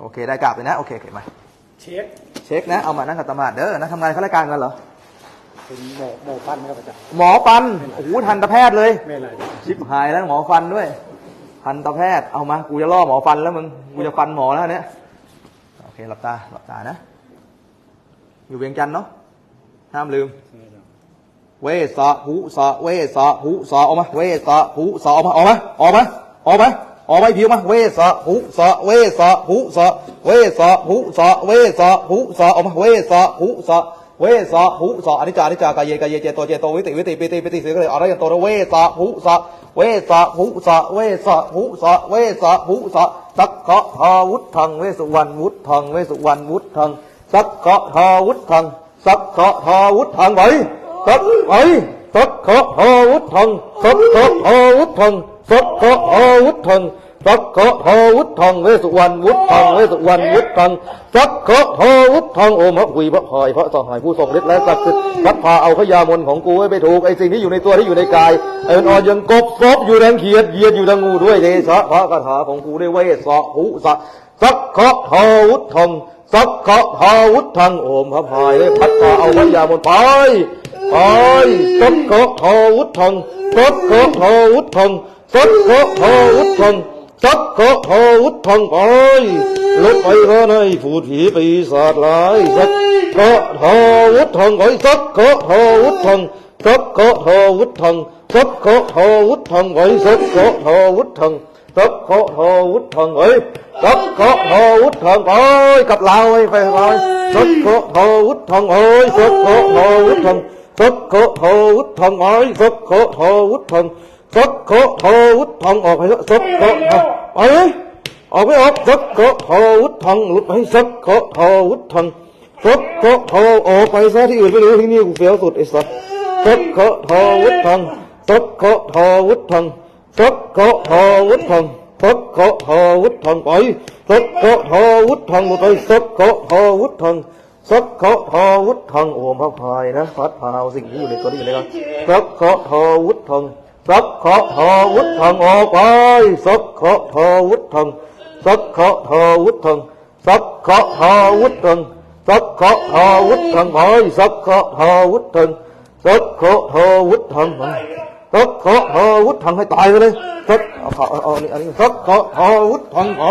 โอเค ได้กลับเลยนะ โอเคโอเคมาเช็คเช็คนะ เอามานั่งขัดสมาธิเด้อนะทำงานข้าราชการกันเหรอ เป็นหมอหมอฟันครับอาจารย์หมอฟัน โอ้โหทันตแพทย์เลย ไม่อะไรชิบหายแล้วหมอฟันด้วย ทันตแพทย์ เอามา กูจะล่อหมอฟันแล้วมึง กูจะฟันหมอแล้วเนี่ยโอเค หลับตา หลับตานะ อยู่เวียงจันทน์เนาะ ห้ามลืมใช่อาจารย์เวสะหุสะเวสะหุสะออกมา เวสะหุสะออกมา ออกมา ออกมา ออกมา ออกมาผิวมาเวสะหุสะเวสะหุสะเวสะหุสะเวสะหุสะออกมาเวสะหุสะเวสะหุสะอนิจจาอนิจจากายเยกายเยเจโตเจโตวิติวิติปิติปิติเสียก็เลยอะไรกันโตเวสะหุสะเวสะหุสะเวสะหุสะเวสะหุสะสักขะทาวุธังเวสุวรรณวุธังเวสุวรรณวุธังสักขะทาวุธังสักขะทาวุธังไปสักไอสักขะหาวุธังสักขะหาวุธัง สักขะหวุธังสักขะหวุธังเวสุวรรณวุธังเวสุวรรณวุธังสักขะหวุธังโอมพระวีพระพายพระสหายผู้ทรงฤทธิ์และศักดิ์สิทธิ์พัดพาเอาขยามนของกูไว้ไปถูกไอ้สิ่งที่อยู่ในตัวที่อยู่ในกายไอ้อ่อนยังกบซบอยู่ดังเขียดเยียดอยู่ดังงูด้วยเดชะพระคาถาของกูได้เวสสะหุสะสักขะหวุธังสักขะหวุธังโอมพระพายได้พัดพาเอาขยามนไปไปสักขะทาวุธังสักขะทาวุธัง สักขะทาวุธังสักขะทาวุธังไปลบไปก็ในผูดผีปีศาจร้ายสักขะทาวุธังไปสักขะทาวุธังสักขะทาวุธังสักขะทาวุธังไปสักขะทาวุธังสักขะทาวุธังไปสักขะทาวุธังไปกับเราไปไปไปสักขะทาวุธังไปสักขะทาวุธังสักขะทาวุธังไอ้สักขะทาวุธัง สดโคโหวุดทองออกไปสดโคโหไปเออกไม่ออกสดโคโหวุดทองหลุดไปสดโคโหวุดทองสกโคโหออกไปซะที่อื่นไม่รู้ที่นี่กูเฟี้ยวสุดไอ้สัสสดโคโหวุดทองสดโคโหวุดทองสดโคโหวุดทองสดโคโหวุดทองไปสดโคโหวุดทองหลุดไปสดโคโหวุดทองสดโคโหวุดทองโอมพระพายนะฟัดพาวสิ่งที่อยู่ในตัวนี้อยู่นกันสดโคโหวุดทอง สักขะทาวุธังออกไปสักขะทาวุธังสักขะทาวุธังสักขะทาวุธังสักขะทาวุธังไปสักขะทาวุธังสักขะทาวุธังไปสักขะทาวุธังให้ตายไปเลยสักเอาเอาเอาอันนี้อันนี้สักขะทาวุธังไป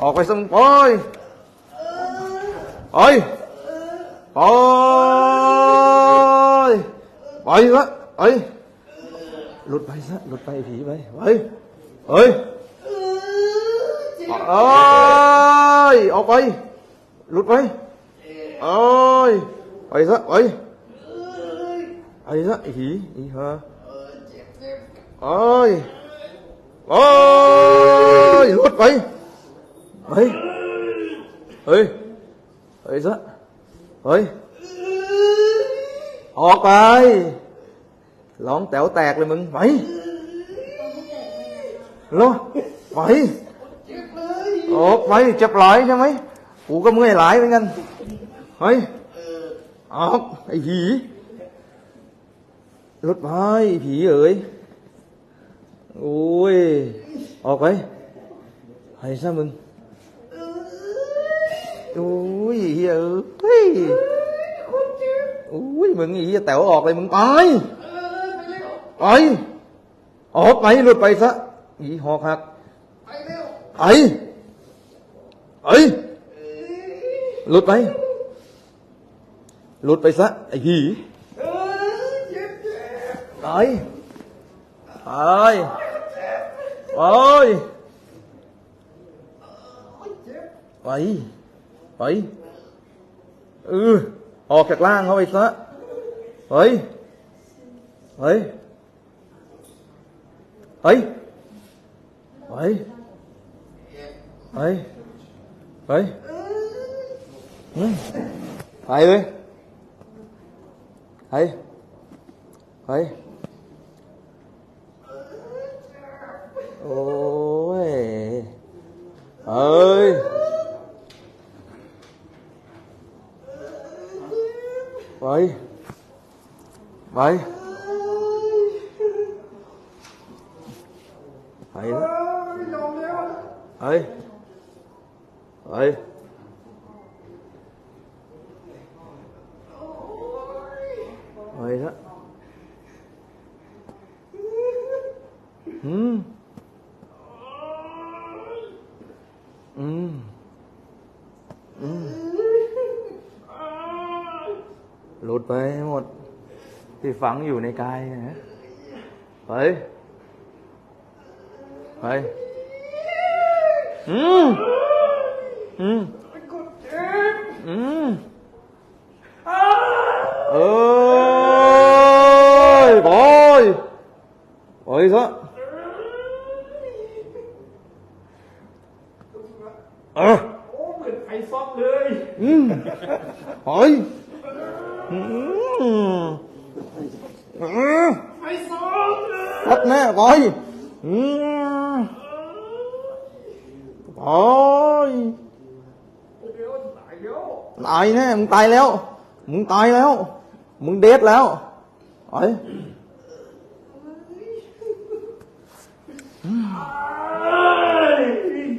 ออกไปสังไปไปไปไปซะไป หลุดไปซะหลุดไปผีไปไปเฮ้ยเอ้ยออกไปหลุดไปเอ้ยไปซะไปไปซะผีอ้ห่าเอ้ยเอ้ยหลุดไปไปเฮ้ยเฮ้ยซะเฮ้ยออกไป ร้องแต๋วแตกเลยมึงไปโลไปออกไปเจ็บหลายใช่ไหมกูก็เมื่อยหลายเหมือนกันเฮ้ยออกไอ้ผีรถไปผีเอ๋ยโอ้ยออกไปให้ซะมึงโอ้ยเฮียเอ้ยโอ้ยมึงไอ้เฮียแต๋วออกเลยมึงไป ไปออกไปหลุดไปซะอีหอกหักไปเร็วไปหลุดไปหลุดไปซะไอ้หีไปไปไปไปไปเออออกจากล่างเขาไปซะเฮ้ยเฮ้ย เฮ้ยเฮ้ยเฮ้ยเฮ้ยอืมไป เฮ้ย เฮ้ย เฮ้ยไปไปไปแล้วเฮ้ยเฮ้ยเฮ้ยละอืม อืม อืม หลุดไปหมด ที่ฝังอยู่ในกายนะ เฮ้ย เฮ้ย อืมอืมอืมเอ้ยบอยบอยซะเออโอ้เหมือนไฟซอกเลย อืมเฮ้ยอืมอืมไฟซอกเลยรัดแน่บอยอืม บอยเดี๋ยวตายแล้วตายแน่มึงตายแล้ว มึงตายแล้ว มึงเดทแล้วไอ้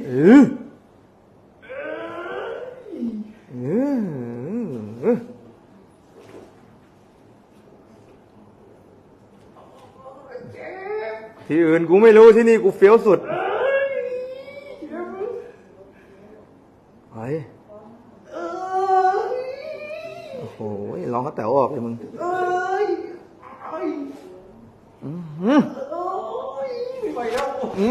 เออเออที่อื่นกูไม่รู้ที่นี่กูเฟี้ยวสุดไอ้ โอ้โหร้องก็แต๋วออกเลยมึงเอ้ยเอ้ยอืมเอ้ยไม่ไหวแล้วอื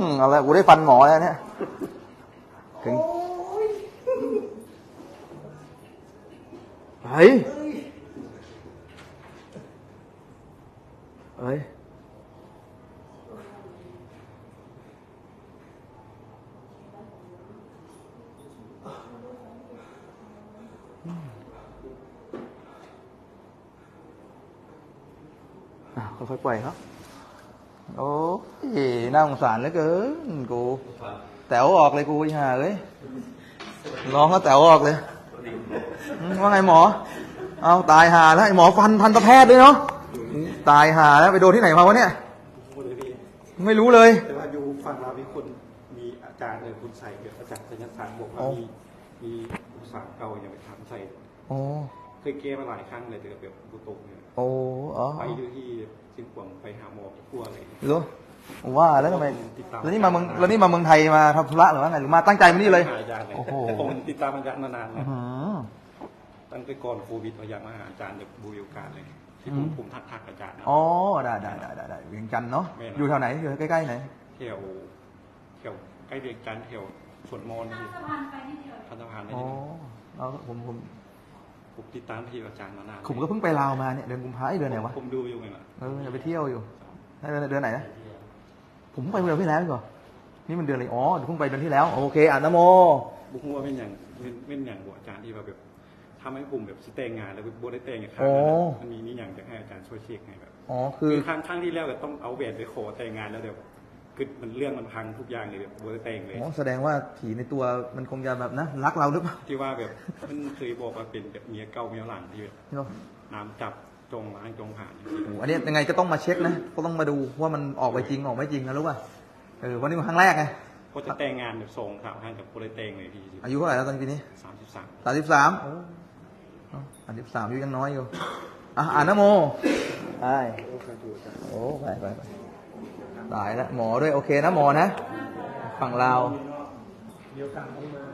มเอาละกูได้ฟันหมอแล้วเนี่ยถึงโอ้ยเฮ้ย ค่อยๆปล่อยเขาโอ้ยน่าสงสารเหลือเกินกู แต๋วออกเลยกูอีห่าเลยร้องก็แต๋วออกเลยอืมว่าไงหมอ เอาตายหาแล้วไอหมอฟันทันตแพทย์ด้วยเนาะ ตายหาแล้วไปโดนที่ไหนมาวะเนี่ยโอ้ยพี่ไม่รู้เลย แต่ว่าอยู่ฝั่งเรามีคนมีอาจารย์เลยคุณใส่เกี่ยวกับอาจารย์สัญญาศาสตร์บอกว่าอ๋อมีมีอุตสาหเก่าอย่างไปทำใส่โอ้เคยเก้มาหลายครั้งเลยแต่แบบบุตกเนี่ย โอ้อ๋อไปอยู่ที่เชียงขวางไปหาหมอทั่วเลยเหรู้ว่าแล้วทำไมติดตามแล้วนี่มาเมืองแล้วนี่มาเมืองไทยมาทำธุระหรือว่าไงหรือมาตั้งใจมานี่เลยหาอาจารย์เลยโอ้โหแต่ผมติดตามอาจารย์มานานอื้แล้อวหือตั้งแต่ก่อนโควิดเราอยากมาหาอาจารย์แบบบูรโอกาสเลยที่ผอืมมผมทักทักอาจารย์นะอ๋อได้ได้ได้ได้ได้เวียงจันทน์เนาะไม่นะอยู่แถวไหนอยู่ใกล้ๆไหนแถวแถวใกล้เวียงจันทร์แถวสวนมนต์ที่สะพานไปนิดเดียวพันธพานอะไรอ๋อนี่แล้วผมผม ผมติดตามที่อาจารย์มานานผมก็เพิ่งไปลาวมาเนี่ยเดือนกุมภาพันธ์เดือนไหนวะผมดูอยู่ไงล่ะเออจะไปเที่ยวอยู่เดือนเดือนไหนนะผมเพิ่งไปเดือนที่แล้วนี่ก่อนนี่มันเดือนอะไรอ๋อเดี๋ยวเพิ่งไปเดือนที่แล้วโอเคอ่านนะโมบุกหัวเป็นอย่างเป็นเป็นอย่างบวอาจารย์ที่ว่าแบบทำให้ผมแบบสิแต่งงานแล้วบัวได้แต่งอย่างครั้งโอ้นั้นมันมีนี่อย่างจะให้อาจารย์ช่วยเช็คให้แบบอ๋อคือคือครั้งครั้งที่แล้วก็ต้องเอาแหวนไปขอแต่งงานแล้วเดี๋ยว คือมันเรื่องมันพังทุกอย่างเลยแบบบัวได้แต่งเลยอ๋อแสดงว่าผีในตัวมันคงจะแบบนะรักเราหรือเปล่าที่ว่าแบบมันเคยบอกว่าเป็นแบบเมียเก่าเมียหลังที่แบบเนาะน้ำจับจงล้างจงผ่านอย่างนี้โอ้อันนี้ยังไงก็ต้องมาเช็คนะก็ต้องมาดูว่ามันออกไปจริงออกไม่จริงนะรู้ป่ะเออวันนี้มันครั้งแรกไงก็จะแต่งงานแบบทรงสามครั้งกับบัวได้แต่งเลยพี่อายุเท่าไหร่แล้วตอนปีนี้สามสิบสามสามสิบสามสามสิบสามอายุยังน้อยอยู่อะอ่านนะโมใช่โอ้ไปไปไป ตายแล้วหมอด้วยโอเคนะหมอนะ ฝั่งเราเดียวกันต้องมา